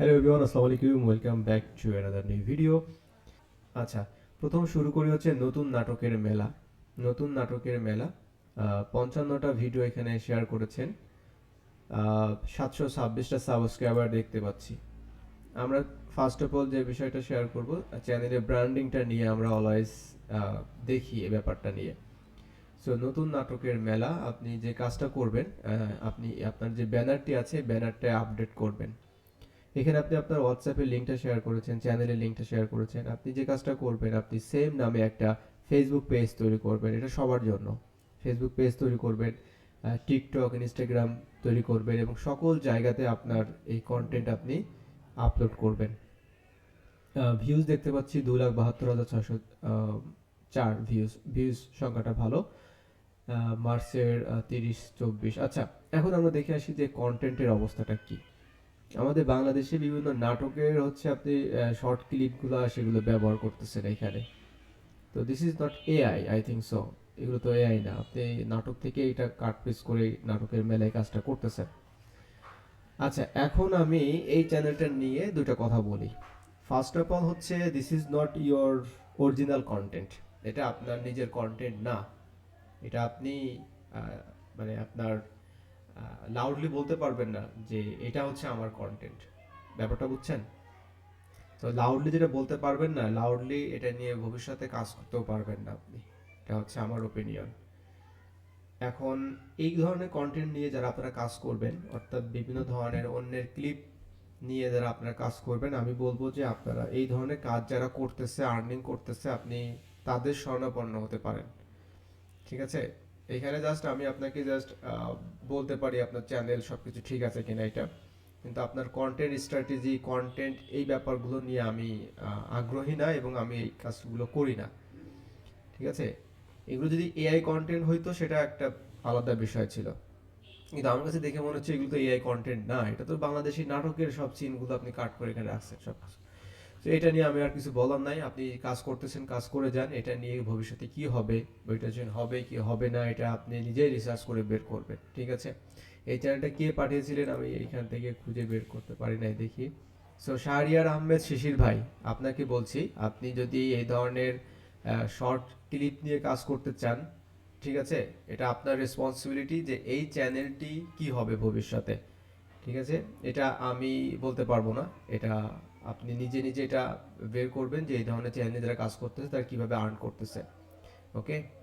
Hello everyone আসসালামু আলাইকুম welcome back to another new video আচ্ছা প্রথম শুরু করি হচ্ছে নতুন নাটকের মেলা। নতুন নাটকের মেলা পঞ্চান্নটা ভিডিও এখানে শেয়ার করেছেন। সাতশো ছাব্বিশটা সাবস্ক্রাইবার দেখতে পাচ্ছি। আমরা ফার্স্ট অফ অল যে বিষয়টা শেয়ার করব চ্যানেলের ব্র্যান্ডিংটা নিয়ে আমরা অলওয়েজ দেখি এই ব্যাপারটা নিয়ে। সো নতুন নাটকের মেলা, আপনি যে কাজটা করবেন আপনি আপনার যে ব্যানারটি আছে, ব্যানারটা আপডেট করবেন। এখানে আপনি আপনার হোয়াটসঅ্যাপের লিঙ্কটা শেয়ার করেছেন চ্যানেলের লিঙ্কটা শেয়ার করেছেন, আপনি যে কাজটা করবেন, আপনি সেম নামে একটা ফেসবুক পেজ তৈরি করবেন, এটা সবার জন্য। ফেসবুক পেজ তৈরি করবেন টিকটক ইনস্টাগ্রাম তৈরি করবেন এবং সকল জায়গাতে আপনার এই কন্টেন্ট আপনি আপলোড করবেন। ভিউজ দেখতে পাচ্ছি দু লাখ বাহাত্তর হাজার ছশো চার ভিউজ ভিউজ সংখ্যাটা ভালো। মার্চের তিরিশ, চব্বিশ। আচ্ছা এখন আমরা দেখে আসি যে কন্টেন্টের অবস্থাটা কি। আমাদের বাংলাদেশে বিভিন্ন নাটকের হচ্ছে আপনি শর্ট ক্লিপগুলো সেগুলো ব্যবহার করতেছেন এখানে। তো this is not AI I think so এগুলো তো এআই না। আপনি নাটক থেকে এটা কাট পিস করে নাটকের মেলায় কাজটা করতেছেন। আচ্ছা এখন আমি এই চ্যানেলটা নিয়ে দুটো কথা বলি। ফার্স্ট অফ অল হচ্ছে this is not your original content এটা আপনার নিজের কন্টেন্ট না। এটা আপনি মানে আপনার লাউডলি বলতে পারবেন না যে এটা হচ্ছে আমার কন্টেন্ট ব্যাপারটা বুঝছেন? তো লাউডলি যেটা বলতে পারবেন না লাউডলি এটা নিয়ে ভবিষ্যতে কাজ করতেও পারবেন না আপনি। এটা হচ্ছে আমার ওপিনিয়ন এখন এই ধরনের কন্টেন্ট নিয়ে যারা আপনারা কাজ করবেন, অর্থাৎ বিভিন্ন ধরনের অন্যের ক্লিপ নিয়ে যারা আপনারা কাজ করবেন, আমি বলব যে আপনারা এই ধরনের কাজ যারা করতেছে আর্নিং করতেছে, আপনি তাদের স্বর্ণাপন্ন হতে পারেন। ঠিক আছে? এখানে জাস্ট আমি আপনাকে জাস্ট বলতে পারি আপনার চ্যানেল সব কিছু ঠিক আছে কিনা এটা। কিন্তু আপনার কন্টেন্ট স্ট্র্যাটেজি কন্টেন্ট এই ব্যাপারগুলো নিয়ে আমি আগ্রহী না এবং আমি এই কাজগুলো করি না। ঠিক আছে? এগুলো যদি এআই কন্টেন্ট হইতো সেটা একটা আলাদা বিষয় ছিল। কিন্তু আমার কাছে দেখে মনে হচ্ছে এগুলো তো এআই কন্টেন্ট না, এটা তো বাংলাদেশি নাটকের সব সিনগুলো আপনি কাট করে এখানে রাখছেন সব তো এটা নিয়ে আমি আর কিছু বলার নাই। আপনি কাজ করতেছেন, কাজ করে যান। এটা নিয়ে ভবিষ্যতে কি হবে বইটা যে হবে কি হবে না, এটা আপনি নিজেই রিসার্চ করে বের করবেন, ঠিক আছে? এই চ্যানেলটা কে পাঠিয়েছিলেন আমি এইখান থেকে খুঁজে বের করতে পারি নাই দেখি। সো শাহরিয়ার আহমেদ শিশির ভাই, আপনাকে বলছি, আপনি যদি এই ধরনের শর্ট ক্লিপ নিয়ে কাজ করতে চান, ঠিক আছে? এটা আপনার রেসপন্সিবিলিটি যে এই চ্যানেলটি কি হবে ভবিষ্যতে, ঠিক আছে? এটা আমি বলতে পারব না, এটা আপনি নিজে নিজে এটা বের করবেন যে এই ধরনের চ্যানেল যারা কাজ করতেছে, তারা কীভাবে আর্ন করতেছে ওকে